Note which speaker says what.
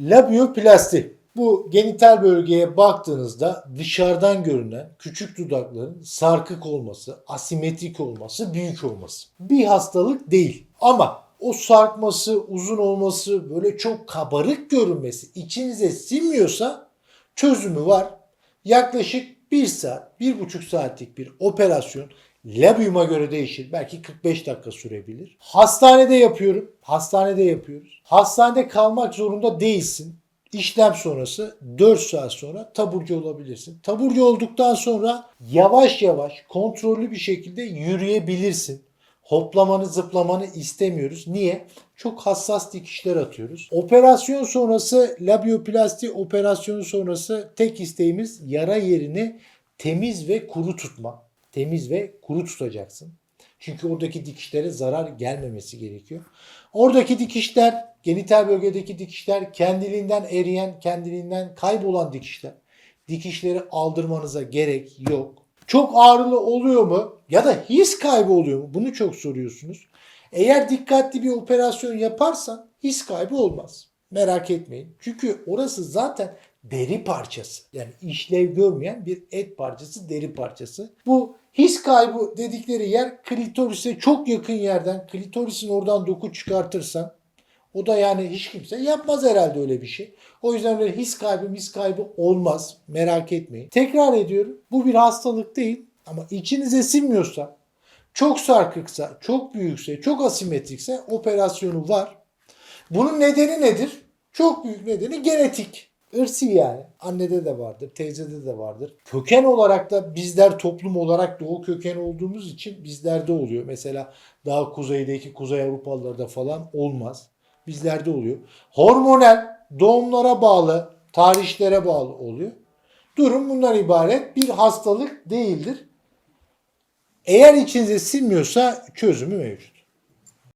Speaker 1: Labioplasti. Bu genital bölgeye baktığınızda dışarıdan görünen küçük dudakların sarkık olması, asimetrik olması, büyük olması. Bir hastalık değil. Ama o sarkması, uzun olması, böyle çok kabarık görünmesi içinize sinmiyorsa çözümü var. Yaklaşık 1 saat, 1,5 saatlik bir operasyon labiuma göre değişir. Belki 45 dakika sürebilir. Hastanede yapıyorum. Hastanede yapıyoruz. Hastanede kalmak zorunda değilsin. İşlem sonrası 4 saat sonra taburcu olabilirsin. Taburcu olduktan sonra yavaş yavaş kontrollü bir şekilde yürüyebilirsin. Hoplamanı zıplamanı istemiyoruz. Niye? Çok hassas dikişler atıyoruz. Operasyon sonrası labioplasti operasyonu sonrası tek isteğimiz yara yerini temiz ve kuru tutma. Temiz ve kuru tutacaksın. Çünkü oradaki dikişlere zarar gelmemesi gerekiyor. Oradaki dikişler, genital bölgedeki dikişler kendiliğinden eriyen, kendiliğinden kaybolan dikişler. Dikişleri aldırmanıza gerek yok. Çok ağrılı oluyor mu? Ya da his kaybı oluyor mu? Bunu çok soruyorsunuz. Eğer dikkatli bir operasyon yaparsan his kaybı olmaz. Merak etmeyin. Çünkü orası zaten deri parçası. Yani işlev görmeyen bir et parçası, deri parçası. Bu his kaybı dedikleri yer klitorise çok yakın yerden klitorisin oradan doku çıkartırsan o da yani hiç kimse yapmaz herhalde öyle bir şey. O yüzden öyle his kaybı mis kaybı olmaz. Merak etmeyin. Tekrar ediyorum. Bu bir hastalık değil. Ama içinize sinmiyorsa, çok sarkıksa, çok büyükse, çok asimetrikse operasyonu var. Bunun nedeni nedir? Çok büyük nedeni genetik. Irsi yani. Annede de vardır, teyzede de vardır. Köken olarak da bizler toplum olarak doğu köken olduğumuz için bizlerde oluyor. Mesela daha kuzeydeki Kuzey Avrupalılarda falan olmaz. Bizlerde oluyor. Hormonal doğumlara bağlı, tarihlere bağlı oluyor. Durum bundan ibaret. Bir hastalık değildir. Eğer içinize sinmiyorsa çözümü mevcut.